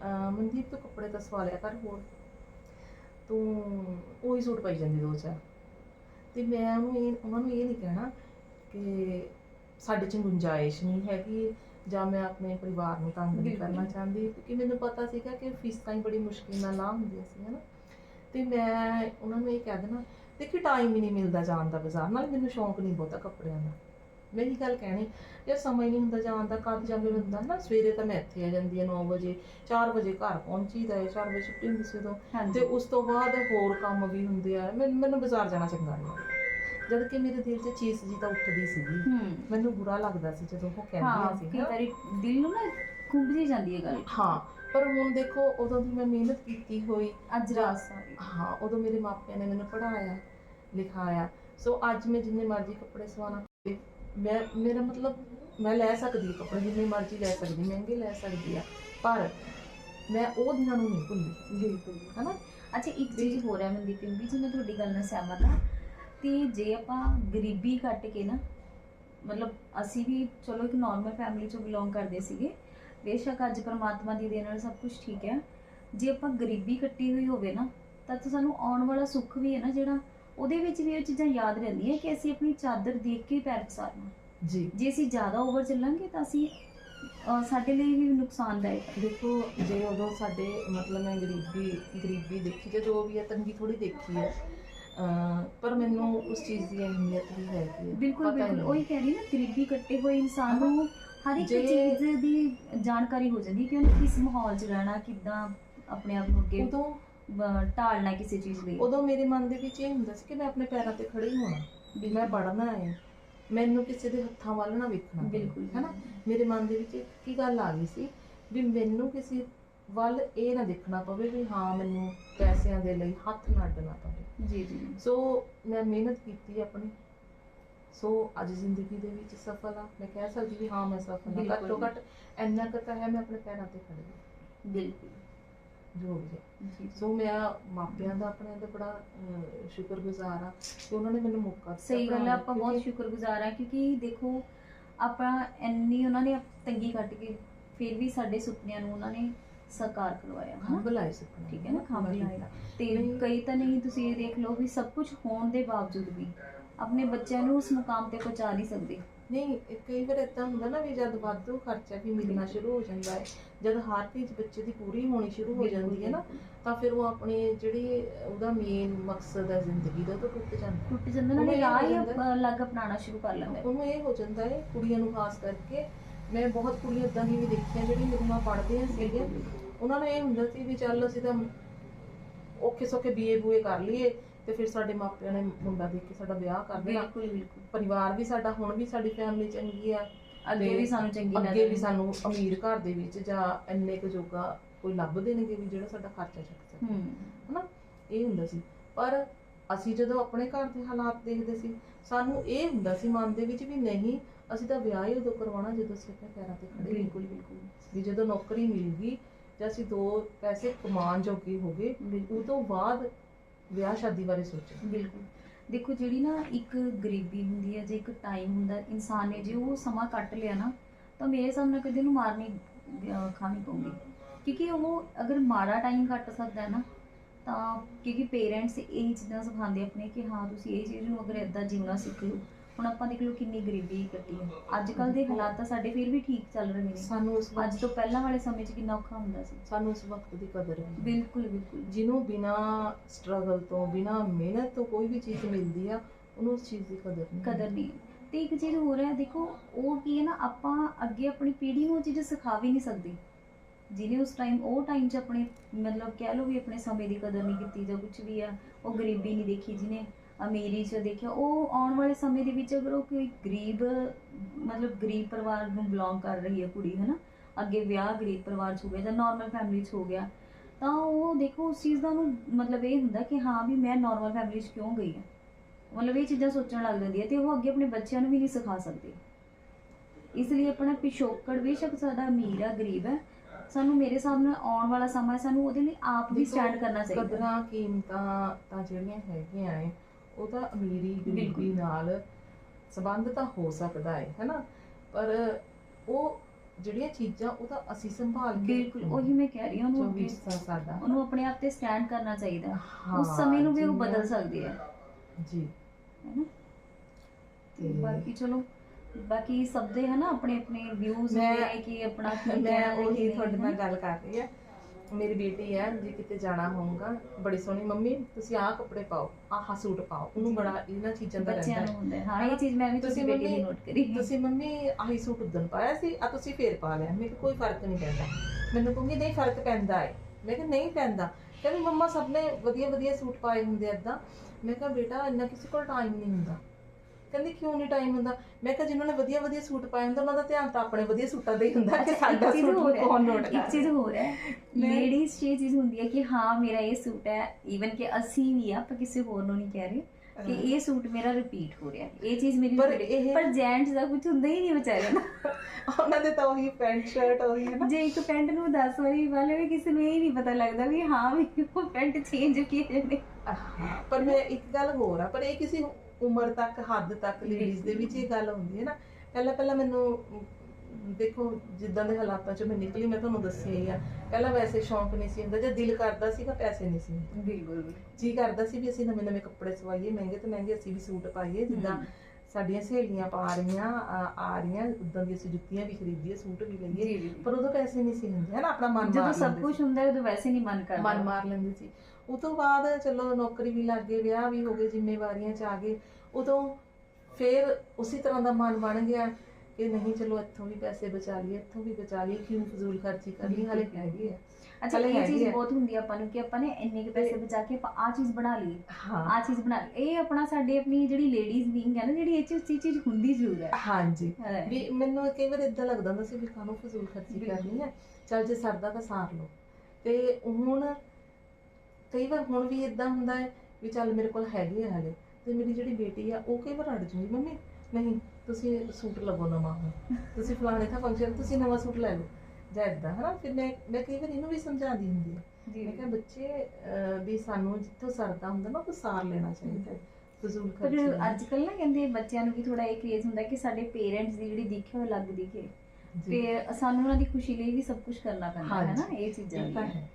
ਅਹ ਮਨਦੀਪ ਤੂੰ ਕੱਪੜੇ ਤਾਂ ਸਵਾ ਲਿਆ ਕਰ ਹੋਰ। ਤੂੰ ਉਹੀ ਸੂਟ ਪਾਈ ਜਾਂਦੀ ਦੋ ਚਾਰ। ਤੇ ਮੈਂ ਉਹਨੂੰ ਇਹ ਉਹਨਾਂ ਨੂੰ ਇਹ ਨਹੀਂ ਕਹਿਣਾ ਕਿ ਸਾਡੇ ਚ ਗੁੰਜਾਇਸ਼ ਨਹੀਂ ਹੈਗੀ ਜਾਂ ਮੈਂ ਆਪਣੇ ਪਰਿਵਾਰ ਨੂੰ ਤੰਗ ਨਹੀਂ। ਕਰਨਾ ਚਾਹੁੰਦੀ ਕਿਉਂਕਿ ਮੈਨੂੰ ਪਤਾ ਸੀਗਾ ਕਿ ਫੀਸਾਂ ਹੀ ਬੜੀ ਮੁਸ਼ਕਿਲ ਨਾਲ ਲਾ ਹੁੰਦੀਆਂ ਸੀ ਹਨਾ। ਤੇ ਮੈਂ ਉਹਨਾਂ ਨੂੰ ਇਹ ਕਹਿ ਦੇਣਾ ਦੇਖੀ ਟਾਈਮ ਹੀ ਨਹੀਂ ਮਿਲਦਾ ਜਾਣ ਦਾ ਬਾਜ਼ਾਰ ਨਾਲ ਮੈਨੂੰ ਸ਼ੌਂਕ ਨਹੀਂ ਬਹੁਤਾ ਕੱਪੜਿਆਂ ਦਾ। ਮੈਂ ਇਹ ਗੱਲ ਕਹਿਣੀ ਯਾਰ ਸਮਾਂ ਹੀ ਨਹੀਂ ਹੁੰਦਾ ਜਾਣ ਦਾ ਕਦ ਜਾਵੇ ਬੰਦਾ ਨਾ ਸਵੇਰੇ ਤਾਂ ਮੈਂ ਇੱਥੇ ਆ ਜਾਂਦੀ ਆ 9 ਵਜੇ 4 ਵਜੇ ਘਰ ਪਹੁੰਚੀਦਾ ਹੈ 4 ਵਜੇ ਛੁੱਟੀ ਹੁੰਦੀ ਸੀ ਉਦੋਂ। ਤੇ ਉਸ ਤੋਂ ਬਾਅਦ ਹੋਰ ਕੰਮ ਵੀ ਹੁੰਦੇ ਆ ਮੈਨੂੰ ਮੈਨੂੰ ਬਾਜ਼ਾਰ ਜਾਣਾ ਚੰਗਾ ਨਹੀਂ ਲੱਗਦਾ। ਜਦ ਕਿ ਮੇਰੇ ਦਿਲ 'ਚ ਚੀਜ਼ ਜੀ ਤਾਂ ਉੱਠਦੀ ਸੀਗੀ। ਮੈਨੂੰ ਬੁਰਾ ਲੱਗਦਾ ਸੀ ਜਦੋਂ ਉਹ ਕਹਿੰਦੀਆਂ ਸੀ ਨਾ। ਵਾਰੀ ਦਿਲ ਨੂੰ ਨਾ ਖੁੰਭ ਜੀ ਜਾਂਦੀ ਹੈ ਗੱਲ। ਹਾਂ ਪਰ ਹੁਣ ਦੇਖੋ ਉਦੋਂ ਦੀ ਮੈਂ ਮਿਹਨਤ ਕੀਤੀ ਹੋਈ। ਅੱਜ ਰਾਤ ਸਾਰੀ ਹਾਂ ਉਦੋਂ ਮੇਰੇ ਮਾਪਿਆਂ ਨੇ ਮੈਨੂੰ ਪੜ੍ਹਾਇਆ ਲਿਖਾਇਆ। ਸੋ ਅੱਜ ਮੈਂ ਜਿੰਨੇ ਮਰਜ਼ੀ ਕੱਪੜੇ ਸਵਾਣਾ ਮੈਂ, ਮੇਰਾ ਮਤਲਬ ਮੈਂ ਲੈ ਸਕਦੀ ਹਾਂ ਕੱਪੜੇ, ਜਿੰਨੇ ਮਰਜ਼ੀ ਲੈ ਸਕਦੀ ਮਹਿੰਗੇ ਲੈ ਸਕਦੀ ਆ ਪਰ ਮੈਂ ਉਹ ਦਿਨਾਂ ਨੂੰ ਨਹੀਂ ਭੁੱਲੀ ਬਿਲਕੁਲ, ਹਨਾ? ਅੱਛਾ, ਇੱਕ ਚੀਜ਼ ਹੋ ਰਿਹਾ ਮਨਦੀਪ ਵੀ ਜੀ ਮੈਂ ਤੁਹਾਡੀ ਗੱਲ ਨਾਲ ਸਹਿਮਤ ਹਾਂ, ਤੇ ਜੇ ਆਪਾਂ ਗਰੀਬੀ ਕੱਟ ਕੇ ਨਾ, ਮਤਲਬ ਅਸੀਂ ਵੀ ਚਲੋ ਇੱਕ ਨਾਰਮਲ ਫੈਮਿਲੀ ਚੋਂ ਬਿਲੋਂਗ ਕਰਦੇ ਸੀਗੇ, ਬੇਸ਼ੱਕ ਅੱਜ ਪਰਮਾਤਮਾ ਦੀ ਦੇਣ ਨਾਲ ਸਭ ਕੁਝ ਠੀਕ ਹੈ, ਜੇ ਆਪਾਂ ਗਰੀਬੀ ਕੱਟੀ ਹੋਈ ਹੋਵੇ ਨਾ ਤਾਂ ਸਾਨੂੰ ਆਉਣ ਵਾਲਾ ਸੁੱਖ ਵੀ ਹੈ ਨਾ ਜਿਹੜਾ ਉਹਦੇ ਵਿੱਚ ਵੀ ਇਹ ਚੀਜ਼ਾਂ ਯਾਦ ਰਹਿੰਦੀਆਂ ਕਿ ਅਸੀਂ ਆਪਣੀ ਚਾਦਰ ਦੇਖ ਕੇ ਪੈਰ ਪਸਾਰਨਾ। ਜੀ। ਜੇ ਅਸੀਂ ਜ਼ਿਆਦਾ ਓਵਰ ਚੱਲਾਂਗੇ ਤਾਂ ਅਸੀਂ ਸਾਡੇ ਲਈ ਵੀ ਨੁਕਸਾਨਦਾਇਕ ਦੇਖੋ ਜੇ ਉਦੋਂ ਸਾਡੇ ਮਤਲਬ ਮੈਂ ਗਰੀਬੀ ਗਰੀਬੀ ਦੇਖੀ ਤੇ ਜੋ ਵੀ ਹੈ ਤੰਗੀ ਥੋੜੀ ਦੇਖੀ ਹੈ ਪਰ ਮੈਨੂੰ ਉਸ ਚੀਜ਼ ਦੀ ਅਹਿਮੀਅਤ ਵੀ ਹੈ ਬਿਲਕੁਲ ਬਿਲਕੁਲ। ਉਹੀ ਕਹਿ ਰਹੀ ਨਾ ਗਰੀਬੀ ਕੱਟੇ ਹੋਏ ਇਨਸਾਨ ਨੂੰ ਹਰ ਇੱਕ ਚੀਜ਼ ਦੀ ਜਾਣਕਾਰੀ ਹੋ ਜਾਂਦੀ ਕਿ ਉਹਨੇ ਕਿਸ ਮਾਹੌਲ 'ਚ ਰਹਿਣਾ ਕਿੱਦਾਂ ਆਪਣੇ ਆਪ ਨੂੰ ਅੱਗੇ ਉਦੋਂ ਢਾਲਣਾ ਕਿਸੇ ਚੀਜ਼ ਲਈ। ਉਦੋਂ ਮੇਰੇ ਮਨ ਦੇ ਵਿੱਚ ਇਹ ਹੁੰਦਾ ਸੀ ਕਿ ਮੈਂ ਆਪਣੇ ਪੈਰਾਂ ਤੇ ਖੜੀ ਹੋਣਾ ਵੀ ਮੈਂ ਪੜ੍ਹਨਾ ਹੈ। ਮੈਨੂੰ ਕਿਸੇ ਦੇ ਹੱਥਾਂ ਵੱਲ ਨਾ ਵੇਖਣਾ ਬਿਲਕੁਲ। ਹੈਨਾ? ਮੇਰੇ ਮਨ ਦੇ ਵਿੱਚ ਕੀ ਗੱਲ ਆ ਗਈ ਸੀ ਵੀ ਮੈਨੂੰ ਕਿਸੇ ਵੱਲ ਇਹ ਨਾ ਦੇਖਣਾ ਪਵੇ ਵੀ ਹਾਂ ਮੈਨੂੰ ਪੈਸਿਆਂ ਦੇ ਲਈ ਹੱਥ ਨਾ ਅੱਡਣਾ ਪਵੇ। ਜੀ ਜੀ। ਸੋ ਮੈਂ ਮਿਹਨਤ ਕੀਤੀ ਆਪਣੀ। ਸੋ ਅੱਜ ਜ਼ਿੰਦਗੀ ਦੇ ਵਿੱਚ ਸਫਲ ਆ ਮੈਂ ਕਹਿ ਸਕਦੀ ਵੀ ਹਾਂ ਮੈਂ ਸਫਲ ਹਾਂ। ਘੱਟੋ ਘੱਟ ਇੰਨਾ ਕੁ ਤਾਂ ਹੈ ਮੈਂ ਆਪਣੇ ਪੈਰਾਂ ਤੇ ਖੜੀ ਹਾਂ, ਬਿਲਕੁਲ। ਜੋ ਵੀ ਹੈ ਸੋ ਮੈਂ ਮਾਪਿਆਂ ਦਾ ਆਪਣੇ ਦਾ ਬੜਾ ਸ਼ੁਕਰਗੁਜ਼ਾਰ ਆ ਕਿ ਉਹਨਾਂ ਨੇ ਮੈਨੂੰ ਮੌਕਾ ਦਿੱਤਾ ਸਹੀ ਗੱਲ ਹੈ ਪੜ੍ਹਾਉਣ ਆਪਾਂ ਬਹੁਤ ਸ਼ੁਕਰਗੁਜ਼ਾਰ ਹਾਂ ਕਿਉਂਕਿ ਦੇਖੋ ਆਪਾਂ ਇੰਨੀ ਉਹਨਾਂ ਨੇ ਤੰਗੀ ਕੱਟ ਕੇ ਫਿਰ ਵੀ ਸਾਡੇ ਸੁਪਨਿਆਂ ਨੂੰ ਉਹਨਾਂ ਨੇ ਸਾਕਾਰ ਕਰਵਾਇਆ ਹਨਾ ਖੰਭ ਲਾਏ ਸੁਪਨੇ ਠੀਕ ਹੈ ਨਾ, ਖੰਭ ਉਹਨਾਂ ਲਾਏ। ਕੀਤਾ। ਤੇ। ਕਈ ਤਾਂ ਨਹੀਂ ਤੁਸੀਂ ਇਹ ਦੇਖ ਲਓ ਵੀ ਸਭ ਕੁਝ ਹੋਣ ਦੇ ਬਾਵਜੂਦ ਵੀ ਆਪਣੇ ਬੱਚਿਆਂ ਨੂੰ ਉਸ ਮੁਕਾਮ ਤੇ ਪਹੁੰਚਾ ਨਹੀਂ ਸਕਦੇ ਨਹੀਂ ਇਹ ਕਈ ਵਾਰ ਇਦਾਂ ਹੁੰਦਾ ਨਾ ਵੀ ਜਦ ਵਾਧੂ ਖਰਚਾ ਵੀ ਮਿਲਣਾ ਸ਼ੁਰੂ ਹੋ ਜਾਂਦਾ ਹੈ ਜਦ ਹਰ ਚੀਜ਼ ਬੱਚੇ ਦੀ ਪੂਰੀ ਹੋਣੀ ਸ਼ੁਰੂ ਹੋ ਜਾਂਦੀ ਹੈ ਨਾ ਤਾਂ ਫਿਰ ਉਹ ਆਪਣੀ ਜਿਹੜੀ ਉਹਦਾ ਮੇਨ ਮਕਸਦ ਹੈ ਜ਼ਿੰਦਗੀ ਦਾ ਉਹ ਤੋਂ ਟੁੱਟ ਜਾਂਦਾ। ਟੁੱਟ ਜਾਂਦਾ ਨਾ ਉਹਨੂੰ ਰਾਹ ਹੀ ਹੋ। ਅਲੱਗ ਅਪਣਾਉਣਾ ਸ਼ੁਰੂ ਕਰ ਲੈਂਦਾ ਹੈ। ਉਹਨੂੰ ਇਹ ਹੋ ਜਾਂਦਾ ਹੈ ਕੁੜੀਆਂ ਨੂੰ ਖਾਸ ਕਰਕੇ ਮੈਂ ਬਹੁਤ ਕੁੜੀਆਂ ਇਦਾਂ ਦੀ ਵੀ ਦੇਖੀਆਂ ਜਿਹੜੀ ਮੇਰੇ ਨਾਲ ਪੜ੍ਹਦੀਆਂ ਸੀਗੀਆਂ ਉਹਨਾਂ ਨੂੰ ਇਹ ਹੁੰਦਾ ਸੀ ਵੀ ਚੱਲ ਅਸੀਂ ਤਾਂ ਔਖੇ ਸੌਖੇ ਬੀਏ ਬੂਏ ਕਰ ਲਈਏ ਤੇ ਫਿਰ ਸਾਡੇ ਮਾਪਿਆਂ ਨੇ ਮੁੰਡਾ ਦੇਖ ਕੇ ਸਾਡਾ ਵਿਆਹ ਕਰ ਦੇਣਾ ਬਿਲਕੁਲ ਬਿਲਕੁਲ। ਪਰਿਵਾਰ ਵੀ ਸਾਡਾ ਹੁਣ ਵੀ ਸਾਡੀ ਫੈਮਿਲੀ ਚੰਗੀ ਆ। ਅੱਗੇ ਵੀ ਸਾਨੂੰ ਚੰਗੀ ਅੱਗੇ ਨਜ਼ਰ ਵੀ ਸਾਨੂੰ ਅਮੀਰ ਘਰ ਦੇ ਵਿੱਚ ਜਾਂ ਇੰਨੇ ਕੁ ਜੋਗਾ ਕੋਈ ਲੱਭ ਦੇਣਗੇ ਵੀ ਜਿਹੜਾ ਸਾਡਾ ਖਰਚਾ ਚੱਕ ਸਕੇ। ਹੂੰ। ਹਨਾ? ਇਹ ਹੁੰਦਾ ਸੀ। ਪਰ ਅਸੀਂ ਜਦੋਂ ਆਪਣੇ ਘਰ ਦੇ ਹਾਲਾਤ ਦੇਖਦੇ ਸੀ ਸਾਨੂੰ ਇਹ ਹੁੰਦਾ ਸੀ ਮਨ ਦੇ ਵਿੱਚ ਵੀ ਨਹੀਂ ਅਸੀਂ ਤਾਂ ਵਿਆਹ ਹੀ ਉਦੋਂ ਕਰਵਾਉਣਾ ਜਦੋਂ ਅਸੀਂ ਆਪਣੇ ਪੈਰਾਂ ਤੇ ਖੜੇ। ਬਿਲਕੁਲ ਬਿਲਕੁਲ। ਵੀ ਜਦੋਂ ਨੌਕਰੀ ਮਿਲ ਗਈ ਜਾਂ ਅਸੀਂ ਦੋ ਪੈਸੇ ਕਮਾਉਣ ਜੋਗੇ ਹੋ ਗਏ ਉਹ ਤੋਂ ਬਾਅਦ ਵਿਆਹ ਸ਼ਾਦੀ ਬਾਰੇ ਸੋਚਣਾ ਬਿਲਕੁਲ। ਦੇਖੋ, ਜਿਹੜੀ ਨਾ ਇੱਕ ਗਰੀਬੀ ਹੁੰਦੀ ਹੈ, ਜੇ ਇੱਕ ਟਾਈਮ ਹੁੰਦਾ, ਇਨਸਾਨ ਨੇ ਜੇ ਉਹ ਸਮਾਂ ਕੱਟ ਲਿਆ ਨਾ, ਤਾਂ ਮੇਰੇ ਹਿਸਾਬ ਨਾਲ ਕਦੇ ਨੂੰ ਮਾਰ ਖਾਣੀ ਪਊਗੀ। ਕਿਉਂਕਿ ਉਹ ਅਗਰ ਮਾੜਾ ਟਾਈਮ ਕੱਟ ਸਕਦਾ ਹੈ ਨਾ, ਤਾਂ ਕਿਉਂਕਿ ਪੇਰੈਂਟਸ ਇਹੀ ਚੀਜ਼ਾਂ ਸਿਖਾਉਂਦੇ ਆਪਣੇ ਕਿ ਹਾਂ, ਤੁਸੀਂ ਇਹ ਚੀਜ਼ ਨੂੰ ਅਗਰ ਇਦਾਂ ਜਿਉਣਾ ਸਿੱਖ ਲਓ। ਹੁਣ ਆਪਾਂ ਦੇਖ ਲਓ ਕਿੰਨੀ ਗਰੀਬੀ ਕੱਟੀ ਹੈ। ਅੱਜ ਕੱਲ ਦੇ ਹਾਲਾਤ ਤਾਂ ਸਾਡੇ ਫਿਰ ਵੀ ਠੀਕ ਚੱਲ ਰਹੇ ਨੇ। ਸਾਨੂੰ ਉਸ ਅੱਜ ਤੋਂ ਪਹਿਲਾਂ ਵਾਲੇ ਸਮੇਂ 'ਚ ਕਿੰਨਾ ਔਖਾ ਹੁੰਦਾ ਸੀ। ਸਾਨੂੰ ਉਸ ਵਕਤ ਦੀ ਕਦਰ ਨਹੀਂ ਬਿਲਕੁਲ ਬਿਲਕੁਲ। ਜਿਹਨੂੰ ਬਿਨਾ ਸਟਰਗਲ ਤੋਂ ਬਿਨਾ ਮਿਹਨਤ ਤੋਂ ਕੋਈ ਵੀ ਚੀਜ਼ ਮਿਲਦੀ ਆ ਉਹਨੂੰ ਉਸ ਚੀਜ਼ ਦੀ ਕਦਰ ਨਹੀਂ। ਕਦਰ ਨਹੀਂ। ਤੇ ਇੱਕ ਚੀਜ਼ ਹੈ ਦੇਖੋ ਉਹ ਕੀ ਹੈ ਨਾ ਆਪਾਂ ਅੱਗੇ ਆਪਣੀ ਪੀੜ੍ਹੀ ਨੂੰ ਉਹ ਚੀਜ਼ ਸਿਖਾ ਵੀ ਨਹੀਂ ਸਕਦੇ। ਜਿਹਨੇ ਉਸ ਟਾਈਮ ਉਹ ਟਾਈਮ 'ਚ ਆਪਣੇ ਮਤਲਬ ਕਹਿ ਲਓ ਵੀ ਆਪਣੇ ਸਮੇਂ ਦੀ ਕਦਰ ਨਹੀਂ ਕੀਤੀ ਜਾਂ ਕੁਝ ਵੀ ਆ ਉਹ ਗਰੀਬੀ ਨਹੀਂ ਦੇਖੀ ਜਿਹਨੇ। ਅਮੀਰੀ 'ਚ ਦੇਖਿਆ ਉਹ ਆਉਣ ਵਾਲੇ ਸਮੇਂ ਦੇ ਵਿੱਚ ਅਗਰ ਉਹ ਕੋਈ ਗਰੀਬ ਮਤਲਬ ਗਰੀਬ ਪਰਿਵਾਰ ਨੂੰ ਬਿਲੋਂਗ ਕਰ ਰਹੀ ਹੈ ਕੁੜੀ ਹਨਾ ਅੱਗੇ ਵਿਆਹ ਗਰੀਬ ਪਰਿਵਾਰ 'ਚ ਹੋ ਗਿਆ ਜਾਂ ਨਾਰਮਲ ਫੈਮਿਲੀ 'ਚ ਹੋ ਗਿਆ ਤਾਂ ਉਹ ਦੇਖੋ ਉਸ ਚੀਜ਼ ਦਾ ਉਹਨੂੰ ਮਤਲਬ ਇਹ ਹੁੰਦਾ ਕਿ ਹਾਂ ਵੀ ਮੈਂ ਨਾਰਮਲ ਫੈਮਿਲੀ 'ਚ ਕਿਉਂ ਗਈ ਹਾਂ। ਮਤਲਬ ਇਹ ਚੀਜ਼ਾਂ ਸੋਚਣ ਲੱਗ ਜਾਂਦੀ ਹੈ ਤੇ ਉਹ ਅੱਗੇ ਆਪਣੇ ਬੱਚਿਆਂ ਨੂੰ ਵੀ ਨਹੀਂ ਸਿਖਾ ਸਕਦੇ। ਇਸ ਲਈ ਆਪਣਾ ਪਿਛੋਕੜ ਬੇਸ਼ੱਕ ਸਾਡਾ ਅਮੀਰ ਆ ਗਰੀਬ ਹੈ ਸਾਨੂੰ ਮੇਰੇ ਹਿਸਾਬ ਨਾਲ ਆਉਣ ਵਾਲਾ ਸਮਾਂ ਸਾਨੂੰ ਉਹਦੇ ਲਈ ਆਪ ਵੀ ਸਟੈਂਡ ਕਰਨਾ ਚਾਹੀਦਾ ਕਦਰਾਂ ਕੀਮਤਾਂ ਤਾਂ ਜਿਹੜੀਆਂ ਹੈਗੀਆਂ ਏ ਉਹ ਤਾਂ ਅਮੀਰੀ ਗਰੀਬੀ। ਨਾਲ ਸੰਬੰਧ ਤਾਂ ਹੋ ਸਕਦਾ ਹੈ ਹੈਨਾ ਪਰ ਉਹ ਜਿਹੜੀਆਂ ਚੀਜ਼ਾਂ ਉਹ ਤਾਂ ਅਸੀਂ ਸੰਭਾਲ ਕੇ ਬਿਲਕੁਲ ਉਹੀ ਮੈਂ ਕਹਿ ਰਹੀ ਹਾਂ ਉਹਨੂੰ ਵਿਰਸਾ ਸਾਡਾ। ਉਹਨੂੰ ਆਪਣੇ ਆਪ ਤੇ ਸਟੈਂਡ ਕਰਨਾ ਚਾਹੀਦਾ। ਉਸ ਸਮੇਂ ਨੂੰ ਵੀ ਉਹ ਬਦਲ ਸਕਦੀ ਹੈ ਜੀ। ਹੈਨਾ ਤੇ ਬਾਕੀ ਚਲੋ ਬਾਕੀ ਸਭ ਦੇ ਹਨਾ ਆਪਣੇ ਆਪਣੇ ਵਿਊਜ਼ ਨੇ ਕਿ ਆਪਣਾ ਕੀ ਮੈਂ ਉਹੀ ਤੁਹਾਡੇ ਨਾਲ। ਗੱਲ ਕਰ ਰਹੀ ਹੈ। ਮੇਰੀ ਬੇਟੀ ਹੈ ਜੇ ਕਿਤੇ ਜਾਣਾ ਹੋਊਗਾ ਬੜੀ ਸੋਹਣੀ ਮੰਮੀ ਤੁਸੀਂ ਆਹ ਕੱਪੜੇ ਪਾਓ ਆਹ ਸੂਟ ਪਾਓ ਉਹਨੂੰ ਬੜਾ ਇਹਨਾਂ ਚੀਜ਼ਾਂ ਦਾ ਬੱਚਿਆਂ ਰਹਿੰਦਾ ਨੂੰ ਹੈ ਹੁੰਦਾ ਹੈ। ਹਾਂ ਇਹ ਚੀਜ਼ ਮੈਂ ਵੀ ਤੁਸੀਂ ਬੇਟੀ ਦੀ ਨੋਟ ਕਰੀ ਤੁਸੀਂ ਮੰਮੀ ਆਹੀ ਸੂਟ ਉਦੋਂ ਪਾਇਆ ਸੀ ਆ ਤੁਸੀਂ ਫੇਰ ਪਾ ਲਿਆ। ਮੈਂ ਕਿਹਾ ਕੋਈ ਫ਼ਰਕ ਨਹੀਂ ਪੈਂਦਾ। ਮੈਨੂੰ ਕਹੂੰਗੀ ਨਹੀਂ ਫ਼ਰਕ ਪੈਂਦਾ ਹੈ। ਮੈਂ ਕਿਹਾ ਨਹੀਂ ਪੈਂਦਾ। ਕਹਿੰਦੀ ਮੰਮਾ ਸਭ ਨੇ ਵਧੀਆ ਵਧੀਆ ਸੂਟ ਪਾਏ ਹੁੰਦੇ ਏਦਾਂ। ਮੈਂ ਕਿਹਾ ਬੇਟਾ ਇੰਨਾ ਕਿਸੇ ਕੋਲ ਟਾਈਮ ਨਹੀਂ ਹੁੰਦਾ। ਕਹਿੰਦੀ ਕਿਉਂ ਨਹੀਂ ਟਾਈਮ ਹੁੰਦਾ? ਮੈਂ ਕਿਹਾ ਜਿਨ੍ਹਾਂ ਨੇ ਵਧੀਆ ਵਧੀਆ ਸੂਟ ਪਾਏ ਹੁੰਦੇ ਉਹਨਾਂ ਦਾ ਧਿਆਨ ਤਾਂ ਆਪਣੇ ਵਧੀਆ ਸੂਟਾਂ ਤੇ ਹੀ ਹੁੰਦਾ ਕਿ ਸਾਡਾ ਸੂਟ ਕੌਣ ਨੋਟ ਇੱਕ ਚੀਜ਼ ਹੋਰ ਹੈ ਲੇਡੀਜ਼ 'ਚ ਚੀਜ਼ ਹੁੰਦੀ ਹੈ ਕਿ ਹਾਂ ਮੇਰਾ ਇਹ ਸੂਟ ਹੈ ਈਵਨ ਕਿ ਅਸੀਂ ਵੀ ਆ ਆਪਾਂ ਕਿਸੇ ਹੋਰ ਨੂੰ ਨਹੀਂ ਕਹਿ ਰਹੇ ਕਿ ਇਹ ਸੂਟ ਮੇਰਾ ਰਿਪੀਟ ਹੋ ਰਿਹਾ। ਇਹ ਚੀਜ਼ ਮੇਰੀ ਪਰ ਇਹ- ਪਰ ਜੈਂਟਸ ਦਾ ਕੁਝ ਹੁੰਦਾ ਹੀ ਨਹੀਂ ਵਿਚਾਰੇ ਉਹਨਾਂ ਦੇ ਤਾਂ ਉਹੀ ਪੈਂਟ ਸ਼ਰਟ ਉਹੀ ਹੈ ਨਾ। ਜੇ ਇੱਕ ਪੈਂਟ ਨੂੰ 10 ਵਾਰੀ ਵਾਲੇ ਵੀ ਕਿਸੇ ਨੂੰ ਇਹ ਨਹੀਂ ਪਤਾ ਲੱਗਦਾ ਵੀ ਹਾਂ ਵੀ ਉਹ ਪੈਂਟ ਚੇਂਜ ਕੀਤੇ ਨੇ। ਹਾਂ, ਪਰ ਮੈਂ ਇੱਕ ਗੱਲ ਹੋਰ ਆ ਪਰ ਇਹ ਕਿਸੇ ਉਮਰ ਤੱਕ ਹੱਦ ਤੱਕ ਲੇਡੀਜ਼ ਦੇ ਵਿੱਚ ਇਹ ਗੱਲ ਹੁੰਦੀ ਹੈ ਨਾ। ਪਹਿਲਾਂ ਪਹਿਲਾਂ ਮੈਨੂੰ ਦੇਖੋ ਜਿੱਦਾਂ ਦੇ ਹਾਲਾਤਾਂ ਚੋਂ ਮੈਂ ਨਿਕਲੀ ਮੈਂ ਤੁਹਾਨੂੰ ਦੱਸਿਆ ਹੀ ਆ। ਪਹਿਲਾਂ ਵੈਸੇ ਸ਼ੌਂਕ ਨਹੀਂ ਸੀ ਹੁੰਦਾ ਜੇ ਦਿਲ ਕਰਦਾ ਸੀਗਾ ਪੈਸੇ ਨਹੀਂ ਸੀ। ਬਿਲਕੁਲ ਜੀ ਕਰਦਾ ਸੀ ਵੀ ਅਸੀਂ ਨਵੇਂ ਨਵੇਂ ਕੱਪੜੇ ਸਵਾਈਏ ਮਹਿੰਗੇ ਤੋਂ ਮਹਿੰਗੇ ਅਸੀਂ ਵੀ ਸੂਟ ਪਾਈਏ ਜਿੱਦਾਂ। ਸਾਡੀਆਂ ਸਹੇਲੀਆਂ ਪਾ ਰਹੀਆਂ ਆ ਰਹੀਆਂ ਉਦਾਂ ਦੀ ਅਸੀਂ ਜੁੱਤੀਆਂ ਵੀ ਖਰੀਦੀਏ ਸੂਟ ਵੀ ਲਈਏ। ਪਰ ਉਦੋਂ ਪੈਸੇ ਨਹੀਂ ਸੀ ਹੁੰਦੇ ਹੈ ਨਾ ਆਪਣਾ ਮਨ ਜਦੋਂ ਸਭ ਕੁਝ। ਹੁੰਦਾ ਉਦੋਂ ਵੈਸੇ ਨਹੀਂ ਮਨ ਕਰਦਾ। ਮਨ ਮਾਰ ਲੈਂਦੇ ਸੀ। ਉਹ ਤੋਂ ਬਾਅਦ ਚਲੋ ਨੌਕਰੀ ਵੀ ਲੱਗ ਗਈ ਵਿਆਹ ਵੀ ਹੋ ਗਏ ਜ਼ਿੰਮੇਵਾਰੀਆਂ ਚ ਆ ਗਏ ਉਦੋਂ ਫਿਰ ਉਸੇ ਤਰ੍ਹਾਂ ਦਾ ਮਨ ਬਣ ਗਿਆ ਕਿ ਨਹੀਂ ਚਲੋ ਇੱਥੋਂ ਵੀ ਪੈਸੇ ਬਚਾ ਲਈਏ ਇੱਥੋਂ ਵੀ ਬਚਾ ਲਈਏ ਕਿਉਂ ਫਜ਼ੂਲ ਖਰਚੀ ਕਰਨੀ ਹਾਲੇ ਹੈਗੇ ਆ ਅੱਛਾ ਇਹ ਚੀਜ਼ ਹੈ। ਬਹੁਤ ਹੁੰਦੀ ਆ ਆਪਾਂ ਨੂੰ ਕਿ ਆਪਾਂ ਨੇ ਇੰਨੇ ਕੁ ਪੈਸੇ ਬਚਾ ਕੇ ਆਪਾਂ ਆ ਚੀਜ਼ ਬਣਾ ਲਈ ਹਾਂ ਆ ਚੀਜ਼ ਬਣਾ ਲਈ ਇਹ ਆਪਣਾ ਸਾਡੇ ਆਪਣੀ ਜਿਹੜੀ ਲੇਡੀਜ਼ ਵਿੰਗ ਹੈ ਨਾ ਜਿਹੜੀ ਇਹ ਚੀਜ਼ ਚੀਜ਼ ਹੁੰਦੀ ਜ਼ਰੂਰ ਹੈ ਹਾਂਜੀ ਹੈ। ਵੀ ਮੈਨੂੰ ਕਈ ਵਾਰ ਇਦਾਂ ਲੱਗਦਾ ਹੁੰਦਾ ਸੀ ਵੀ ਕਾਹਨੂੰ ਫਜ਼ੂਲ ਖਰਚੀ। ਕਰਨੀ ਹੈ ਚੱਲ ਜੇ ਸਰਦਾ ਤਾਂ ਸਾਰ ਲਓ ਤੇ ਹੁਣ ਕਈ ਵਾਰ ਹੁਣ ਵੀ ਇਦਾਂ ਹੁੰਦਾ ਹੈ ਵੀ ਚੱਲ ਮੇਰੇ ਕੋਲ ਹੈਗੇ ਆ ਹਲੇ ਤੇ ਮੇਰੀ ਜਿਹੜੀ ਬੇਟੀ ਆ ਉਹ ਕਈ ਵਾਰ ਅੜ ਜੂਗੀ ਮੰਮੀ ਨਹੀਂ ਤੁਸੀਂ ਸੂਟ ਲਵੋ ਨਵਾਂ ਹੁਣ। ਤੁਸੀਂ ਫਲਾਣੇ ਥਾਂ ਫੰਕਸ਼ਨ ਤੁਸੀਂ ਨਵਾਂ ਸੂਟ ਲੈ ਲਓ। ਜਾਂ ਇਦਾਂ ਹਨਾ? ਫਿਰ ਮੈਂ ਮੈਂ ਕਈ ਵਾਰ ਇਹਨੂੰ ਵੀ ਸਮਝਾਉਂਦੀ ਹੁੰਦੀ ਆ। ਮੈਂ ਕਿਹਾ ਬੱਚੇ ਵੀ ਸਾਨੂੰ ਜਿੱਥੋਂ ਸਰਦਾ ਹੁੰਦਾ ਨਾ ਉਹ ਸਾਰ ਲੈਣਾ ਚਾਹੀਦਾ ਹੈ। ਫਜ਼ੂਲ ਪਰ ਖਰਚੀ। ਅੱਜ ਕੱਲ ਨਾ ਕਹਿੰਦੇ ਬੱਚਿਆਂ ਨੂੰ ਵੀ ਥੋੜਾ ਇਹ ਕ੍ਰੇਜ਼ ਹੁੰਦਾ ਕਿ ਸਾਡੇ ਪੇਰੈਂਟਸ ਦੀ ਜਿਹੜੀ ਦਿਖੇ ਉਹ ਅਲੱਗ ਦਿਖੇ। ਫਿਰ ਸਾਨੂੰ ਉਹਨਾਂ ਦੀ ਖੁਸ਼ੀ ਲਈ ਵੀ ਸਭ ਕੁਝ ਕਰਨਾ ਪੈਂਦਾ ਹੈ ਨਾ। ਇਹ ਚੀਜ਼ਾਂ ਤਾਂ ਹੈ।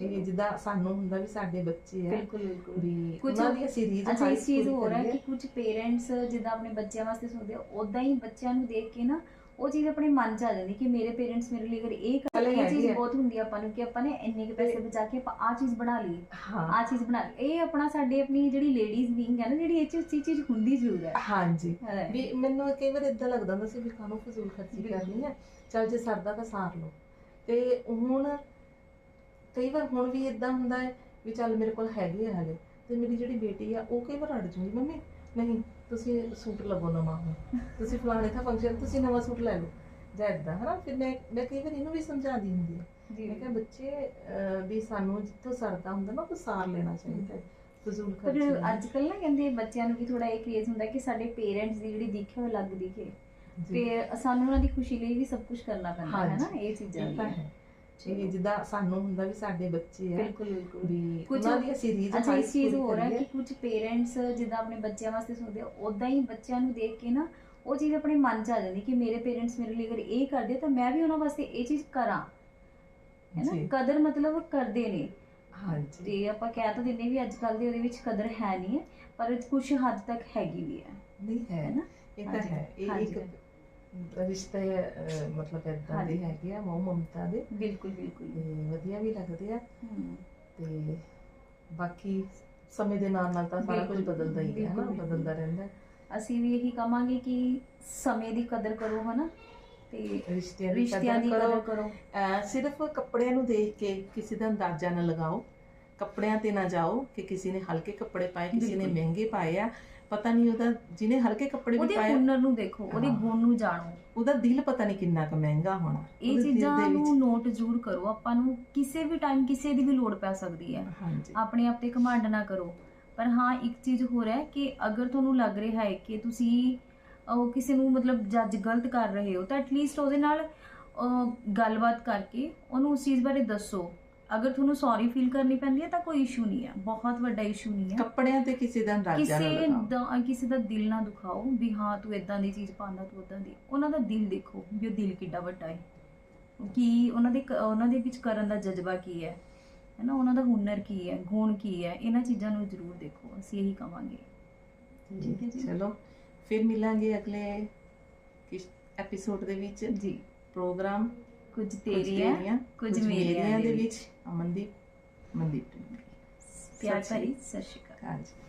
ਇਹ ਜਿੱਦਾਂ ਸਾਨੂੰ ਹੁੰਦਾ ਵੀ ਸਾਡੇ ਬੱਚੇ ਆ ਬਿਲਕੁਲ ਬਿਲਕੁਲ ਵੀ ਕੁਝ- ਦੀ ਅਸੀਂ ਰੀਝ ਅੱਛਾ ਇਸ ਚੀਜ਼ ਹੈ ਕਰੀਏ। ਕਿ ਕੁਝ ਪੇਰੈਂਟਸ ਜਿੱਦਾਂ ਆਪਣੇ ਬੱਚਿਆਂ ਵਾਸਤੇ ਸੋਚਦੇ ਆ ਉਦਾਂ ਹੀ ਬੱਚਿਆਂ ਨੂੰ ਦੇਖ ਕੇ ਨਾ ਉਹ ਚੀਜ਼ ਆਪਣੇ ਮਨ 'ਚ ਆ ਜਾਂਦੀ ਕਿ ਮੇਰੇ ਪੇਰੈਂਟਸ ਮੇਰੇ ਲਈ ਅਗਰ ਇਹ ਕਰ ਹਲੇ ਇਹ ਚੀਜ਼। ਬਹੁਤ ਹੁੰਦੀ ਆ ਆਪਾਂ ਨੂੰ ਕਿ ਆਪਾਂ ਨੇ ਇੰਨੇ ਕੁ ਪੈਸੇ ਬਚਾ ਕੇ ਆਪਾਂ ਆ ਚੀਜ਼ ਬਣਾ ਲਈ ਆ ਚੀਜ਼ ਬਣਾ ਲਈ ਇਹ ਆਪਣਾ ਸਾਡੇ ਆਪਣੀ ਜਿਹੜੀ ਲੇਡੀਜ਼ ਵਿੰਗ ਹੈ ਨਾ ਜਿਹੜੀ ਇਹ ਚੀਜ਼ ਚੀਜ਼ ਹੁੰਦੀ ਜ਼ਰੂਰ ਹੈ ਹਾਂਜੀ। ਵੀ ਮੈਨੂੰ ਕਈ ਵਾਰ ਇਦਾਂ ਲੱਗਦਾ ਹੁੰਦਾ ਸੀ ਵੀ ਕਾਹਨੂੰ ਫਜ਼ੂਲ ਖਰਚੀ। ਕਰਨੀ ਹੈ ਚੱਲ ਜੇ ਸਰਦਾ ਤਾਂ ਸਾਰ ਲਓ ਤੇ ਹੁਣ ਕਈ ਵਾਰ ਹੁਣ ਵੀ ਇਦਾਂ ਹੁੰਦਾ ਹੈ ਵੀ ਚੱਲ ਮੇਰੇ ਕੋਲ ਹੈਗੇ ਆ ਹਲੇ ਤੇ ਮੇਰੀ ਜਿਹੜੀ ਬੇਟੀ ਆ ਉਹ ਕਈ ਵਾਰ ਅੜ ਜੂਗੀ ਮੰਮੀ ਨਹੀਂ ਤੁਸੀਂ ਸੂਟ ਲਵੋ ਨਵਾਂ ਹੁਣ ਤੁਸੀਂ ਫਲਾਣੇ ਥਾਂ ਫੰਕਸ਼ਨ ਤੁਸੀਂ ਨਵਾਂ ਸੂਟ ਲੈ ਲਓ ਜਾਂ ਇਦਾਂ ਹਨਾ ਫਿਰ ਮੈਂ ਮੈਂ ਕਈ ਵਾਰ ਇਹਨੂੰ ਵੀ ਸਮਝਾਉਂਦੀ ਹੁੰਦੀ ਆ ਜੀ ਮੈਂ ਕਿਹਾ ਬੱਚੇ ਵੀ ਸਾਨੂੰ ਜਿੱਥੋਂ ਸਰਦਾ ਹੁੰਦਾ ਨਾ ਉਹ ਸਾਰ ਲੈਣਾ ਚਾਹੀਦਾ ਹੈ ਫਜ਼ੂਲ ਪਰ ਖਰਚੀ। ਅੱਜ ਕੱਲ ਨਾ ਕਹਿੰਦੇ ਬੱਚਿਆਂ ਨੂੰ ਵੀ ਥੋੜਾ ਇਹ ਕ੍ਰੇਜ਼ ਹੁੰਦਾ ਕਿ ਸਾਡੇ ਪੇਰੈਂਟਸ ਦੀ ਜਿਹੜੀ ਦਿਖੇ ਉਹ ਅਲੱਗ ਦਿਖੇ। ਫਿਰ ਸਾਨੂੰ ਉਹਨਾਂ ਦੀ ਖੁਸ਼ੀ ਲਈ ਵੀ ਸਭ ਕੁਝ ਕਰਨਾ ਪੈਂਦਾ ਹੈ ਨਾ। ਇਹ ਚੀਜ਼ਾਂ ਤਾਂ ਹੈ। ਇਹ ਜਿੱਦਾਂ ਸਾਨੂੰ ਹੁੰਦਾ ਵੀ ਸਾਡੇ ਬੱਚੇ ਆ ਬਿਲਕੁਲ ਬਿਲਕੁਲ। ਵੀ ਕੁਝ- ਉਹਨਾਂ ਦੀ ਅਸੀਂ ਰੀਝ ਅੱਛਾ ਇਸ ਚੀਜ਼ ਹੈ ਕਰੀਏ। ਕਿ ਕੁਝ ਪੇਰੈਂਟਸ ਜਿੱਦਾਂ ਆਪਣੇ ਬੱਚਿਆਂ ਵਾਸਤੇ ਸੋਚਦੇ ਉਦਾਂ ਹੀ ਬੱਚਿਆਂ ਨੂੰ ਦੇਖ ਕੇ ਨਾ ਉਹ ਚੀਜ਼ ਆਪਣੇ ਮਨ 'ਚ ਆ ਜਾਂਦੀ ਕਿ ਮੇਰੇ ਪੇਰੈਂਟਸ ਮੇਰੇ ਲਈ ਅਗਰ ਇਹ ਕਰਦੇ ਤਾਂ ਮੈਂ ਵੀ ਉਹਨਾਂ ਵਾਸਤੇ ਇਹ ਚੀਜ਼ ਕਰਾਂ। ਹੈ ਨਾ। ਕਦਰ ਮਤਲਬ ਕਰਦੇ ਨੇ। ਹਾਂਜੀ। ਤੇ ਆਪਾਂ ਕਹਿ ਤਾਂ ਦਿੰਦੇ ਵੀ ਅੱਜ ਕੱਲ ਦੇ ਉਹਦੇ ਵਿੱਚ ਕਦਰ ਹੈ ਨਹੀਂ ਹੈ ਪਰ ਕੁਝ ਹੱਦ ਤੱਕ ਹੈਗੀ ਵੀ ਹੈ। ਨਹੀਂ ਹੈ। ਨਾ? ਇਹ ਤਾਂ ਹੈ। ਇਹ। ਇੱਕ ਰਿਸ਼ਤੇ ਅਹ, ਮਤਲਬ ਇਦਾਂ ਦੇ ਹਾਂਜੀ। ਹੈਗੇ ਆ ਮੋਹ ਮਮਤਾ ਦੇ। ਬਿਲਕੁਲ ਬਿਲਕੁਲ। ਤੇ ਵਧੀਆ ਵੀ ਲੱਗਦੇ ਆ। ਹਮ, ਤੇ ਬਾਕੀ ਸਮੇਂ ਦੇ ਨਾਲ ਨਾਲ ਤਾਂ ਸਾਰਾ ਕੁਝ ਬਿਲਕੁਲ, ਬਦਲਦਾ ਹੀ ਹੈ ਨਾ ਬਿਲਕੁਲ, ਬਦਲਦਾ ਰਹਿੰਦਾ। ਅਸੀਂ ਵੀ ਇਹੀ ਕਵਾਂਗੇ ਕਿ ਸਮੇਂ ਦੀ ਕਦਰ ਕਰੋ ਹਨਾ? ਤੇ ਰਿਸ਼ਤਿਆਂ ਦੀ ਰਿਸ਼ਤਿਆਂ ਦੀ ਕਦਰ ਕਦਰ ਕਰੋ। ਕਰੋ। ਅਹ ਸਿਰਫ ਕੱਪੜਿਆਂ ਨੂੰ ਦੇਖ ਕੇ ਕਿਸੇ ਦਾ ਅੰਦਾਜ਼ਾ ਨਾ ਲਗਾਓ। ਕੱਪੜਿਆਂ ਤੇ ਨਾ ਜਾਓ ਕਿ ਕਿਸੇ ਨੇ ਹਲਕੇ ਕੱਪੜੇ ਪਾਏ ਕਿਸੇ ਨੇ ਬਿਲਕੁਲ। ਮਹਿੰਗੇ ਪਾਏ ਆ। ਪਤਾ ਨਹੀਂ ਉਹਦਾ ਜਿਹਨੇ ਹਲਕੇ ਕੱਪੜੇ ਵੀ ਉਹਦੇ ਪਾਏ ਹੁਨਰ ਨੂੰ ਦੇਖੋ ਉਹਦੇ। ਗੁਣ ਨੂੰ ਜਾਣੋ। ਉਹਦਾ ਦਿਲ ਪਤਾ ਨਹੀਂ ਕਿੰਨਾ ਕੁ ਮਹਿੰਗਾ ਹੋਣਾ ਇਹ ਚੀਜ਼ਾਂ ਨੂੰ ਨੋਟ ਜ਼ਰੂਰ ਕਰੋ। ਆਪਾਂ ਨੂੰ ਕਿਸੇ ਵੀ ਟਾਈਮ ਕਿਸੇ ਦੀ ਵੀ ਲੋੜ ਪੈ ਸਕਦੀ ਹੈ। ਆਪਣੇ ਆਪ ਤੇ ਘਮੰਡ ਨਾ ਕਰੋ। ਪਰ ਹਾਂ ਇੱਕ ਚੀਜ਼ ਹੋਰ ਹੈ ਕਿ ਅਗਰ ਤੁਹਾਨੂੰ ਲੱਗ ਰਿਹਾ ਹੈ ਕਿ ਤੁਸੀਂ ਉਹ ਕਿਸੇ ਨੂੰ ਮਤਲਬ ਜੱਜ ਗਲਤ ਕਰ ਰਹੇ ਹੋ ਤਾਂ ਐਟਲੀਸਟ ਉਹਦੇ ਨਾਲ ਗੱਲਬਾਤ ਕਰਕੇ ਉਹਨੂੰ ਉਸ ਚੀਜ਼ ਬਾਰੇ ਦੱਸੋ। ਅਗਰ ਤੁਹਾਨੂੰ ਸੌਰੀ ਫੀਲ ਕਰਨੀ ਪੈਂਦੀ ਹੈ ਤਾਂ ਕੋਈ ਇਸ਼ੂ ਨਹੀਂ ਹੈ ਬਹੁਤ ਵੱਡਾ ਇਸ਼ੂ ਨਹੀਂ ਹੈ। ਕੱਪੜਿਆਂ ਤੇ ਕਿਸੇ ਦਾ ਅੰਦਾਜ਼ਾ ਨਾ ਕਿਸੇ ਲਗਾਓ। ਦਾ ਕਿਸੇ ਦਾ ਦਿਲ ਨਾ ਦੁਖਾਓ ਵੀ ਹਾਂ ਤੂੰ ਇਦਾਂ ਦੀ ਚੀਜ਼ ਪਾਉਂਦਾ ਤੂੰ ਉਦਾਂ ਦੀ। ਉਹਨਾਂ ਦਾ ਦਿਲ ਦੇਖੋ ਵੀ ਉਹ ਦਿਲ ਕਿੱਡਾ ਵੱਡਾ ਹੈ। ਕੀ ਉਹਨਾਂ ਦੇ ਉਹਨਾਂ ਦੇ ਵਿੱਚ ਕਰਨ ਦਾ ਜਜ਼ਬਾ ਕੀ ਹੈ? ਹੈਨਾ ਉਹਨਾਂ ਦਾ ਹੁਨਰ ਕੀ ਹੈ ਗੁਣ ਕੀ ਹੈ? ਇਹਨਾਂ ਚੀਜ਼ਾਂ ਨੂੰ ਜ਼ਰੂਰ ਦੇਖੋ ਅਸੀਂ ਇਹੀ ਕਵਾਂਗੇ। ਠੀਕ ਹੈ ਜੀ। ਚਲੋ ਫਿਰ ਮਿਲਾਂਗੇ ਅਗਲੇ ਐਪੀਸੋਡ ਦੇ ਵਿੱਚ। ਜੀ। ਪ੍ਰੋਗਰਾਮ। ਕੁਝ ਤੇਰੀਆਂ ਕੁਝ ਮੇਰੀਆਂ ਦੇ ਵਿੱਚ। ਅਮਨਦੀਪ ਮਨਦੀਪ ਪਿਆਰ ਭਰੀ ਸਤਿ ਸ਼੍ਰੀ ਅਕਾਲ। ਅਕਾਲ ਜੀ